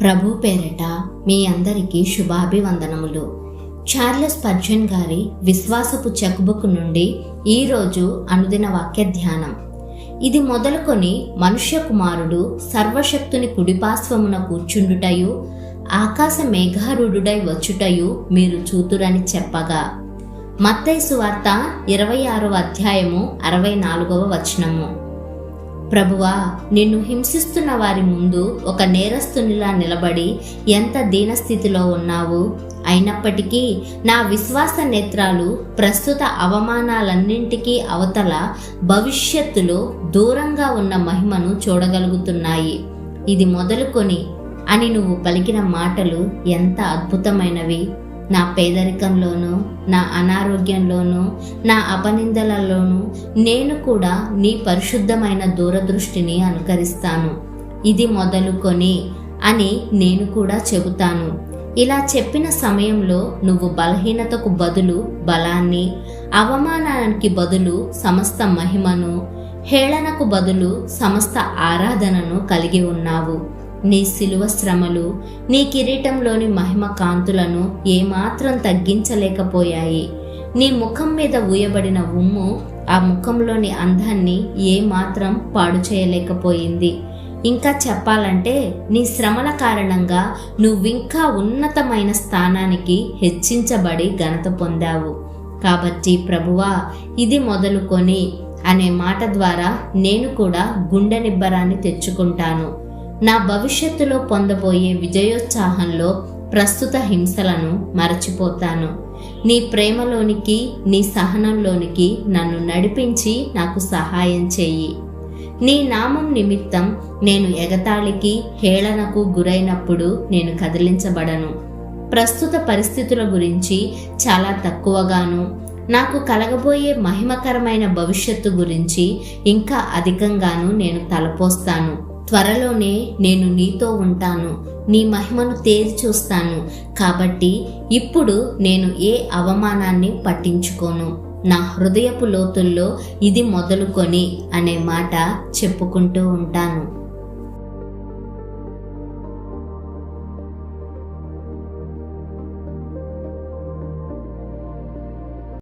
ప్రభు పేరిట మీ అందరికీ శుభాభివందనములు. చార్లెస్ పర్జన్ గారి విశ్వాసపు చెక్బుక్ నుండి ఈరోజు అనుదిన వాక్య ధ్యానం. ఇది మొదలుకొని మనుష్య కుమారుడు సర్వశక్తుని కుడిపార్శ్వమున కూర్చుండుటయు ఆకాశ మేఘారుడుడై వచ్చుటయు మీరు చూతురని చెప్పగా. మత్తైసు వార్త ఇరవై ఆరవ అధ్యాయము అరవై నాలుగవ వచనము. ప్రభువా నిన్ను హింసిస్తున్న వారి ముందు ఒక నేరస్తునిలా నిలబడి ఎంత దీనస్థితిలో ఉన్నావు? అయినప్పటికీ నా విశ్వాస నేత్రాలు ప్రస్తుత అవమానాలన్నింటికీ అవతల భవిష్యత్తులో దూరంగా ఉన్న మహిమను చూడగలుగుతున్నాయి. ఇది మొదలుకొని అని నువ్వు పలికిన మాటలు ఎంత అద్భుతమైనవి! నా పేదరికంలోనూ నా అనారోగ్యంలోనూ నా అపనిందలలోనూ నేను కూడా నీ పరిశుద్ధమైన దూరదృష్టిని అనుకరిస్తాను. ఇది మొదలుకొని అని నేను కూడా చెబుతాను. ఇలా చెప్పిన సమయంలో నువ్వు బలహీనతకు బదులు బలాన్ని అవమానానికి బదులు సమస్త మహిమను హేళనకు బదులు సమస్త ఆరాధనను కలిగి ఉన్నావు. నీ శిలువ శ్రమలు నీ కిరీటంలోని మహిమ కాంతులను ఏమాత్రం తగ్గించలేకపోయాయి. నీ ముఖం మీద ఊయబడిన ఉమ్ము ఆ ముఖంలోని అందాన్ని ఏమాత్రం పాడు చేయలేకపోయింది. ఇంకా చెప్పాలంటే నీ శ్రమల కారణంగా నువ్వింకా ఉన్నతమైన స్థానానికి హెచ్చించబడి ఘనత పొందావు. కాబట్టి ప్రభువా ఇది మొదలుకొని అనే మాట ద్వారా నేను కూడా గుండె నిబ్బరాన్ని తెచ్చుకుంటాను. నా భవిష్యత్తులో పొందబోయే విజయోత్సాహంలో ప్రస్తుత హింసలను మరచిపోతాను. నీ ప్రేమలోనికి నీ సహనంలోనికి నన్ను నడిపించి నాకు సహాయం చెయ్యి నీ నామం నిమిత్తం నేను ఎగతాళికి హేళనకు గురైనప్పుడు నేను కదిలించబడను. ప్రస్తుత పరిస్థితుల గురించి చాలా తక్కువగాను. నాకు కలగబోయే మహిమకరమైన భవిష్యత్తు గురించి ఇంకా అధికంగాను నేను తలపోస్తాను. త్వరలోనే నేను నీతో ఉంటాను. నీ మహిమను తేరి చూస్తాను కాబట్టి ఇప్పుడు నేను ఏ అవమానాన్ని పట్టించుకోను? నా హృదయపు లోతుల్లో ఇది మొదలుకొని అనే మాట చెప్పుకుంటూ ఉంటాను.